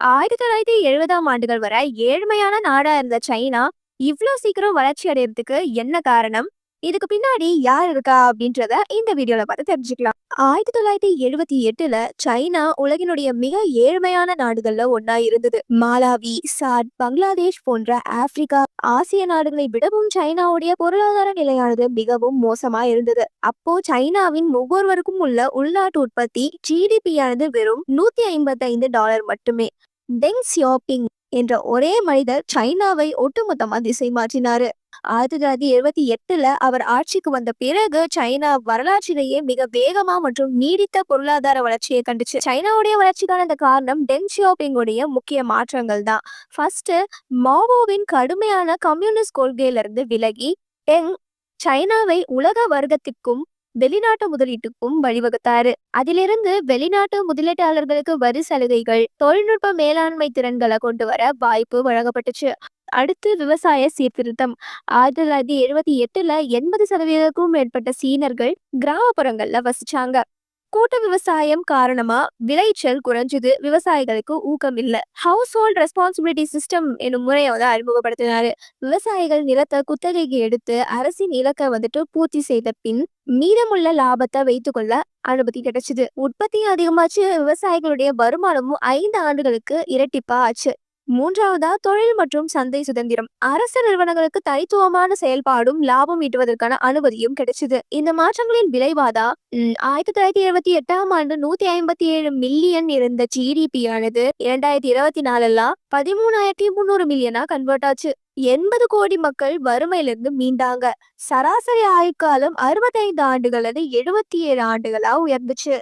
ஆயிரத்தி தொள்ளாயிரத்தி எழுபதாம் ஆண்டுகள் வரை ஏழ்மையான நாடா இருந்த சைனா இவ்வளோ சீக்கிரம் வளர்ச்சி அடையறதுக்கு என்ன காரணம்? இதுக்கு பின்னாடி யார் இருக்கா அப்படின்றத இந்த வீடியோல பார்த்து தெரிஞ்சுக்கலாம். ஆயிரத்தி தொள்ளாயிரத்தி எழுபத்தி எட்டுல சைனா உலகினுடைய மிக ஏழ்மையான நாடுகள்ல ஒன்னா இருந்தது. மாலாவி சாட் பங்களாதேஷ் போன்ற ஆப்பிரிக்கா ஆசிய நாடுகளை விடவும் சைனாவுடைய பொருளாதார நிலையானது மிகவும் மோசமா இருந்தது. அப்போ சைனாவின் ஒவ்வொருவருக்கும் உள்ள உள்நாட்டு உற்பத்தி ஜிடிபி ஆனது வெறும் நூத்தி ஐம்பத்தி ஐந்து டாலர் மட்டுமே. டெங் சியாபிங் என்ற ஒரே மனிதர் சைனாவை ஒட்டுமொத்தமா திசை மாற்றினாரு. ஆயிரத்தி தொள்ளாயிரத்தி எழுபத்தி எட்டுல அவர் ஆட்சிக்கு வந்த பிறகு சைனா வரலாற்றிலேயே மிக வேகமா மற்றும் நீடித்த பொருளாதார வளர்ச்சியை கண்டுச்சு. சைனாவுடைய வளர்ச்சிக்கான அந்த காரணம் டெங் சியாபிங்குடைய முக்கிய மாற்றங்கள் தான். ஃபர்ஸ்ட் மாவோவின் கடுமையான கம்யூனிஸ்ட் கொள்கையிலிருந்து விலகி டெங் சைனாவை உலக வர்க்கத்திற்கும் வெளிநாட்டு முதலீட்டுக்கும் வழிவகுத்தாரு. அதிலிருந்து வெளிநாட்டு முதலீட்டாளர்களுக்கு வரி சலுகைகள் தொழில்நுட்ப மேலாண்மை திறன்களை கொண்டு வர வாய்ப்பு வழங்கப்பட்டுச்சு. அடுத்து விவசாய சீர்திருத்தம். ஆயிரத்தி தொள்ளாயிரத்தி எழுபத்தி எட்டுல எண்பது சதவீதத்துக்கும் மேற்பட்ட சீனர்கள் கிராமப்புறங்கள்ல வசிச்சாங்க. கூட்ட விவசாயம் காரணமா விளைச்சல் குறைஞ்சது விவசாயிகளுக்கு ஊக்கம் இல்ல. ஹவுஸ் ஹோல்ட் ரெஸ்பான்சிபிலிட்டி சிஸ்டம் என்னும் முறையை வந்து அறிமுகப்படுத்தினாரு. விவசாயிகள் நிலத்தை குத்தகைக்கு எடுத்து அரசின் இலக்கை வந்துட்டு பூர்த்தி செய்த பின் மீதமுள்ள லாபத்தை வைத்துக்கொள்ள அனுமதி கிடைச்சது. உற்பத்தி அதிகமாச்சு. விவசாயிகளுடைய வருமானமும் ஐந்து ஆண்டுகளுக்கு இரட்டிப்பா ஆச்சு மூன்றாவதா தொழில் மற்றும் சந்தை சுதந்திரம். அரசு நிறுவனங்களுக்கு தனித்துவமான செயல்பாடும் லாபம் ஈட்டுவதற்கான அனுமதியும் கிடைச்சது. இந்த மாற்றங்களின் விளைவாதா? ஆயிரத்தி தொள்ளாயிரத்தி எழுபத்தி எட்டாம் ஆண்டு நூத்தி ஐம்பத்தி ஏழு மில்லியன் இருந்த ஜிடிபி ஆனது இரண்டாயிரத்தி இருபத்தி நாலுலாம் பதிமூணாயிரத்தி முந்நூறு மில்லியனா கன்வெர்ட் ஆச்சு. எண்பது கோடி மக்கள் வறுமையிலிருந்து மீண்டாங்க. சராசரி ஆயுட்காலம் அறுபத்தைந்து ஆண்டுகள் எழுபத்தி ஏழு ஆண்டுகளா உயர்ந்துச்சு.